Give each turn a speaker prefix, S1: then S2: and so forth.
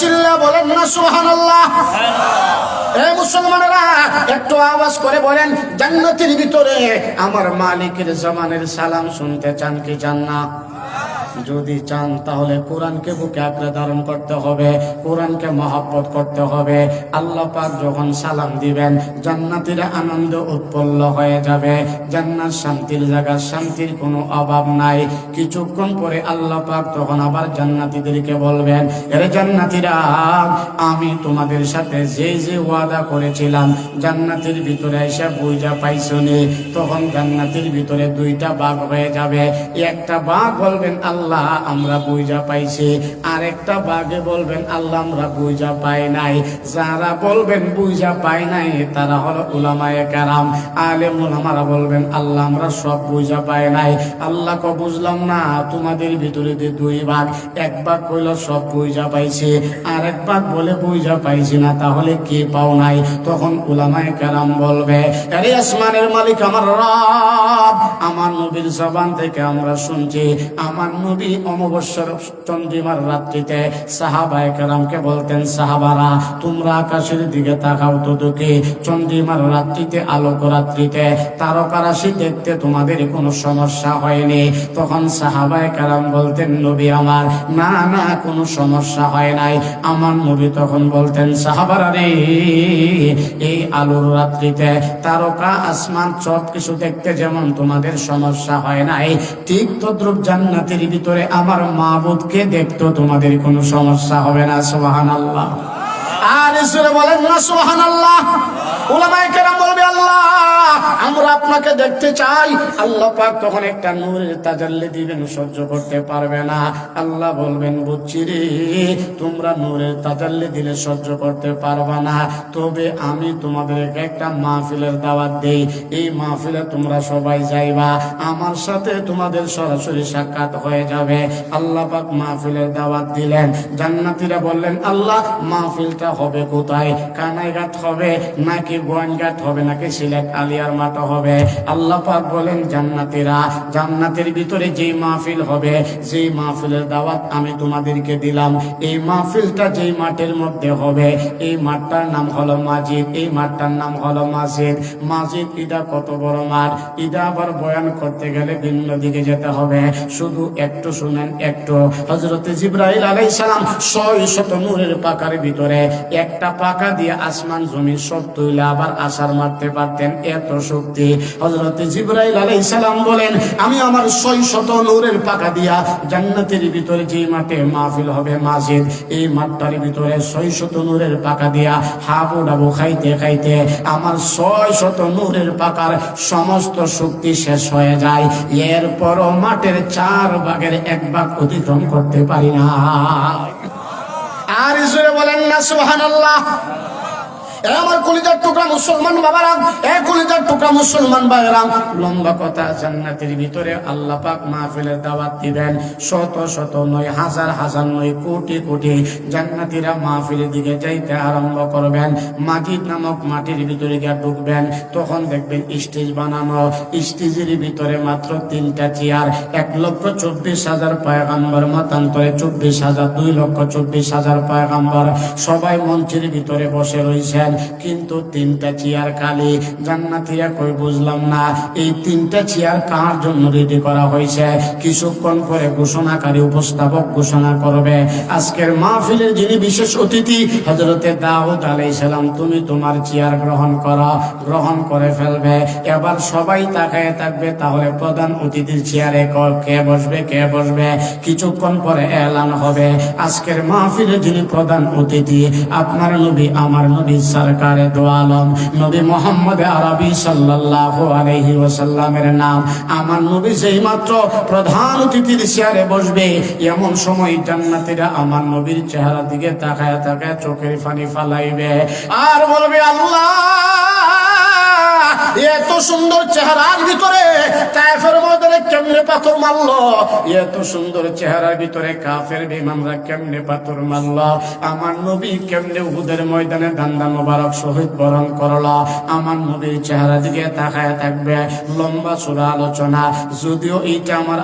S1: চিল্লা বলেন না সুহান এই মুসলমানেরা, একটু আওয়াজ করে বলেন, জান্নাতের ভিতরে আমার মালিকের জমানের সালাম শুনতে চান কি চান যদি চান, তাহলে কোরআনকে বুকে আঁকড়ে ধারণ করতে হবে, কোরআনকে মহাব্বত করতে হবে। আল্লাহ পাক যখন সালাম দিবেন, জান্নাতিরা আনন্দ উৎপন্ন হয়ে যাবে। জান্নাত শান্তির জায়গা, শান্তির কোনো অভাব নাই। কিছুক্ষণ পরে আল্লাহ পাক তখন আবার জান্নাতীদেরকে বলবেন এরে জান্নাতীরা, আমি তোমাদের সাথে যে যে ওয়াদা করেছিলাম, জান্নাতের ভিতরে এসে বুঝা পাইছনি? তখন জান্নাতের ভিতরে দুইটা বাঘ হয়ে যাবে। একটা বাঘ বলবেন, আল্লাহ আমরা বুঝা পাইছি। আরেকটা বাঘে বলবেন, আল্লাহ আমরা বুঝা পাই নাই। যারা বলবেন বুঝা পাই নাই, তারা হলো উলামায়ে কারাম। আলেম উলামারা বলবেন, আল্লাহ আমরা সব বুঝা পাই নাই। আল্লাহ ক বুঝলাম না, তোমাদের ভিতরে দুই ভাগ এক ভাগ কইল সব বুঝা পাইছি। আরেক ভাগ বলে বুঝা পাইছি না, তাহলে কি পাও নাই? তখন উলামায়ে কারাম বলবে, আরে আসমানের মালিক আমার রব, আমার নবীর জবান থেকে আমরা শুনছি, আমার নবী অমাবস্যার চন্দ্রিমার রাত্রিতে সাহাবায়ে কেরামকে বলতেন, সাহাবারা, তোমরা আকাশের দিকে তাকাও তো দুঃখে, চন্দ্রিমার রাত্রিতে, আলোক রাত্রিতে, তারকা রাশি দেখতে তোমাদের কোনো সমস্যা হয়নি। তখন সাহাবায়ে কেরাম বলতেন, নবী আমার, না না, কোনো সমস্যা হয় নাই। আমার নবী তখন বলতেন, সাহাবারা রে, এই আলোর রাত্রিতে তারকা, আসমান সব কিছু দেখতে যেমন তোমাদের সমস্যা হয় নাই, ঠিক তদ্রুপ জান্নাতের ভিতরে আমার মাহবুদকে দেখতো তোমাদের কোনো সমস্যা হবে না সোহান আল্লাহ আর বলেন, না সোহান আল্লাহ বলবে, আল্লাহ আপনাকে দেখতে চাই। আল্লাহ পাক তখন একটা নূরের তাজাল্লি দিবেন, সহ্য করতে পারবে না। আল্লাহ বলবেন, বুঝছি রে, তোমরা নূরের তাজাল্লি দিলে সহ্য করতে পারবে না। তবে আমি তোমাদেরকে একটা মাহফিলের দাওয়াত দেই। এই মাহফিলে তোমরা সবাই যাইবা। আমার সাথে তোমাদের সরাসরি সাক্ষাৎ হয়ে যাবে। আল্লাহ পাক মাহফিলের দাওয়াত দিলেন। জান্নাতীরা বললেন, আল্লাহ, মাহফিলটা হবে কোথায়? কানাইঘাট হবে নাকি গোয়াইনঘাট হবে নাকি সিলেট আলিয়ার মাটা হবে? আল্লাহ পাক বলেন, জান্নাতীরা, জান্নাতের ভিতরে যেই মাহফিল হবে, যেই মাহফিলের দাওয়াত আমি তোমাদেরকে দিলাম। এই মাহফিলটা যেই মাঠের মধ্যে হবে, এই মাঠটার নাম হলো মাজিদ, এই মাঠটার নাম হলো মাসিদ মাসিদ ইদা কত বড় মাঠ? ইদা আবার বয়ান করতে গেলে ভিন্ন দিকে যেতে হবে। শুধু একটু শুনেন, একটু। হজরতে জিব্রাইল আলাইহিস সালাম ছয় শত নূরের পাকার ভিতরে একটা পাকা দিয়ে আসমান জমিন সব তুইলে আবার আসার মারতে পারতেন। এত শক্তি। হজরতে জিব্রাইল আলাইহিস সালাম বলেন, আমি আমার ছয় শত নূরের পাকা দিয়া জান্নাতের ভিতরে যে মাঠে মাহফিল হবে মাসিদ এই মাঠটার ভিতরে ছয় শত নূরের পাকা দিয়া হাবু ডাবু খাইতে খাইতে আমার ছয় শত নূরের পাকার সমস্ত শক্তি শেষ হয়ে যায়। এরপরও মাঠের চার ভাগের এক ভাগ অতিক্রম করতে পারি না। আর বলেন না, সুবহানাল্লাহ। আমার কলিজার টুকরা মুসলমান বাবারা, এ কলিজার টুকরা মুসলমান ভাইরা লম্বা কথা, জান্নাতের ভিতরে আল্লাহ পাক মাহফিলের দাওয়াত দিবেন। শত শত নয়, হাজার হাজার নয়, কোটি কোটি জান্নাতীরা মাহফিলের দিকে যাইতে আরম্ভ করবেন। মাটির নামক মাটির ভিতরে গিয়ে ঢুকবেন। তখন দেখবেন স্টেজ বানানো। স্টেজের ভিতরে মাত্র তিনটা চেয়ার। এক লক্ষ চব্বিশ হাজার পয়গাম্বর, মতান্তরে চব্বিশ হাজার, দুই লক্ষ চব্বিশ হাজার পয়গাম্বর। সবাই মঞ্চের ভিতরে বসে রয়েছেন। কিন্তু তিনটা চেয়ার খালি। জান্নাতীরা কই বুঝলাম না, এই তিনটা চেয়ার কার জন্য রেডি করা হয়েছে? কিছুক্ষণ পরে ঘোষণাকারী উপস্থাপক ঘোষণা করবে, আজকের মাহফিলের যিনি বিশেষ অতিথি হজরতে দাউদ আলাইহিস সালাম, তুমি তোমার চেয়ার গ্রহণ করো, গ্রহণ করে ফেলবে। এবার সবাই তাকায় থাকবে, তাহলে প্রধান অতিথির চেয়ারে কে বসবে কে বসবে? কিছুক্ষণ পরে এলান হবে। আজকের মাহফিলে যিনি প্রধান অতিথি, আপনার নবী, আমার নবী সরকারে দো আলম নবী মোহাম্মদ আরবি সাল্লাল্লাহু আলাইহি ওয়াসাল্লামের নাম। আমার নবী যেই মাত্র প্রধান অতিথির চেয়ারে বসবে, এমন সময় জান্নাতীরা আমার নবীর চেহারা দিকে তাকায় তাকায় চোখের ফানি ফালাইবে। আর বলবে, আল্লাহ, এত সুন্দর চেহারার ভিতরে কেমনে পাথর মারল। এত সুন্দর চেহারার ভিতরে কাফের বিমানরা কেমনে পাথর মারল আমার নবী কেমনে উদের ময়দানে দান্দা মোবারক শহীদ বরণ করল? আমার নবীর চেহারা দিকে তাকায় থাকবে লম্বা সুরা আলোচনা। যদিও এইটা আমার